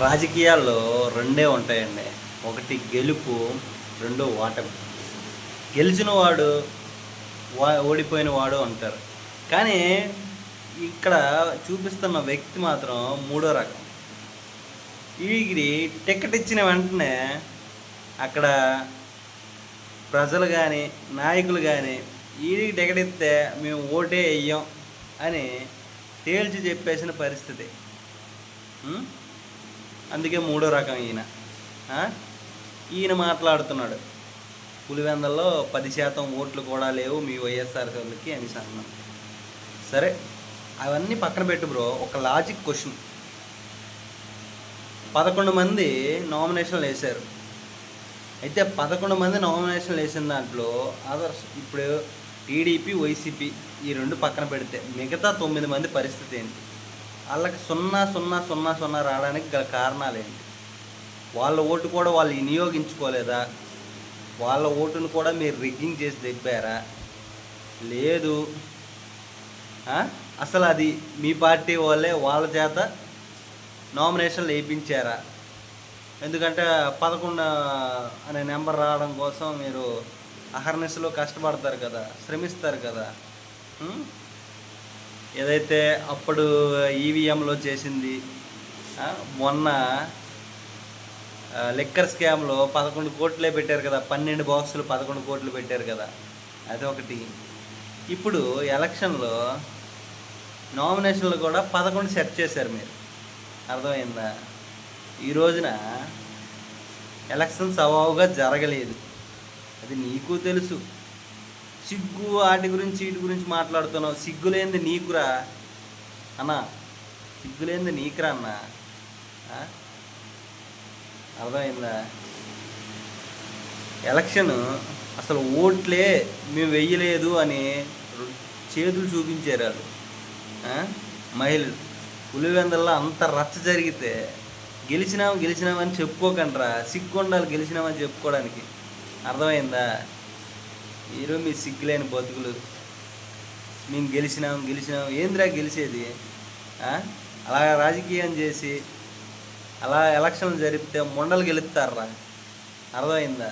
రాజకీయాల్లో రెండే ఉంటాయండి. ఒకటి గెలుపు రెండో ఓటమి. గెలిచిన వాడు వా ఓడిపోయిన వాడు అంటారు. కానీ ఇక్కడ చూపిస్తున్న వ్యక్తి మాత్రం మూడో రకం. వీడికి టికెట్ ఇచ్చిన వెంటనే అక్కడ ప్రజలు కానీ నాయకులు కానీ వీడికి టికెట్ ఇస్తే మేము ఓటే వేయం అని తేల్చి చెప్పేసిన పరిస్థితి. అందుకే మూడో రకం ఈయన. ఈయన మాట్లాడుతున్నాడు. పులివెందల్లో పది శాతం ఓట్లు కూడా లేవు మీ వైఎస్ఆర్ వాళ్ళకి అని అన్నాం సరే అవన్నీ పక్కన పెట్టు బ్రో ఒక లాజిక్ క్వశ్చన్. పదకొండు మంది నామినేషన్లు వేశారు. అయితే పదకొండు మంది నామినేషన్లు వేసిన దాంట్లో అదర్స్ ఇప్పుడు టీడీపీ వైసీపీ ఈ రెండు పక్కన పెడితే మిగతా తొమ్మిది మంది పరిస్థితి ఏంటి? వాళ్ళకి సున్నా సున్నా సున్నా సున్నా రావడానికి గల కారణాలు ఏంటి? వాళ్ళ ఓటు కూడా వాళ్ళు వినియోగించుకోలేదా? వాళ్ళ ఓటును కూడా మీరు రిగ్గింగ్ చేసి తెప్పారా లేదు. అసలు అది మీ పార్టీ వాళ్ళే వాళ్ళ చేత నామినేషన్లు వేయించారా? ఎందుకంటే పదకొండు అనే నెంబర్ రావడం కోసం మీరు అహర్నెస్లో కష్టపడతారు కదా శ్రమిస్తారు కదా. ఏదైతే అప్పుడు ఈవీఎంలో చేసింది మొన్న లిక్కర్ స్కామ్లో పదకొండు కోట్లే పెట్టారు కదా పన్నెండు బాక్సులు పదకొండు కోట్లు పెట్టారు కదా అదొకటి ఇప్పుడు ఎలక్షన్లో నామినేషన్లు కూడా పదకొండు సెట్ చేశారు మీరు. అర్థమైందా? ఈ రోజున ఎలక్షన్ సవావుగా జరగలేదు. అది నీకు తెలుసు. సిగ్గు వాటి గురించి వీటి గురించి మాట్లాడుతున్నావు. సిగ్గులేంది నీకురా. అన్నా సిగ్గులేంది నీకురా అన్న. అర్థమైందా? ఎలక్షన్ అసలు ఓట్లే మేము వెయ్యలేదు అని చేతులు చూపించారు వాళ్ళు. మహిళలు. పులివెందల్లో అంత రచ్చ జరిగితే గెలిచినాం గెలిచినామని చెప్పుకోకండ్రా. సిగ్గు ఉండాలి గెలిచినామని చెప్పుకోవడానికి. అర్థమైందా? ఈరోజు మీ సిగ్గులేని బతుకులు. మేము గెలిచినాం గెలిచినాం. ఏందిరా గెలిచేది? అలా రాజకీయం చేసి అలా ఎలక్షన్లు జరిపితే మొండలు గెలుస్తారా? అర్థమైందా?